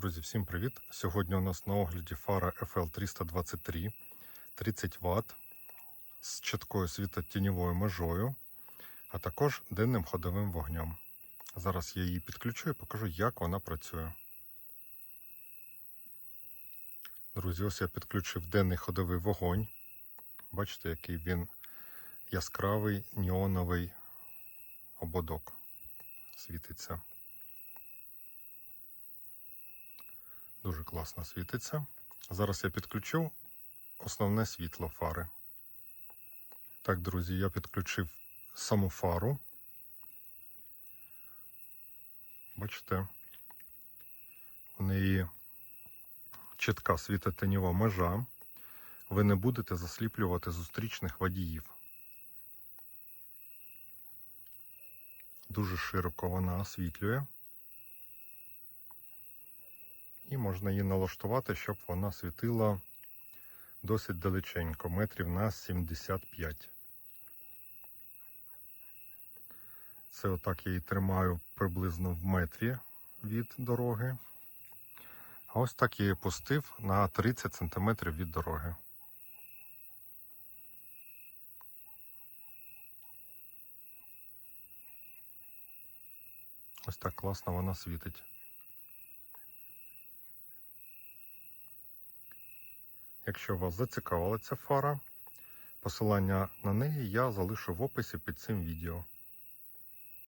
Друзі, всім привіт! Сьогодні у нас на огляді фара FL323 30 Вт з чіткою світотіньовою межою, а також денним ходовим вогнем. Зараз я її підключу і покажу, як вона працює. Друзі, ось я підключив денний ходовий вогонь. Бачите, який він яскравий неоновий ободок світиться. Дуже класно світиться. Зараз я підключу основне світло фари. Так, друзі, я підключив саму фару. Бачите, у неї чітка світотенєва межа. Ви не будете засліплювати зустрічних водіїв. Дуже широко вона освітлює. І можна її налаштувати, щоб вона світила досить далеченько, метрів на 75. Це отак я її тримаю приблизно в метрі від дороги. А ось так я її пустив на 30 см від дороги. Ось так класно вона світить. Якщо вас зацікавила ця фара, посилання на неї я залишу в описі під цим відео.